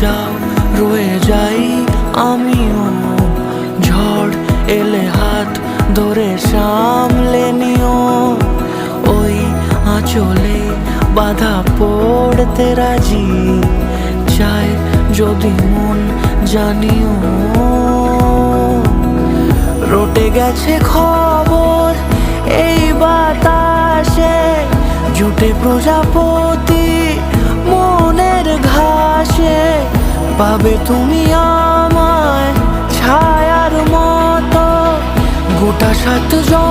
যাও রয়ে যাই, আমিও ঝড় এলে হাত ধরে সামলে নিও। ওই আঁচলে বাধা পড়তে রাজি, চাই যদি মন জানিও। রটে গেছে খবর, এই বাতাসে জুটে প্রজাপতি। পাবে তুমি আমায় ছায়ার মতো। গোটা সাত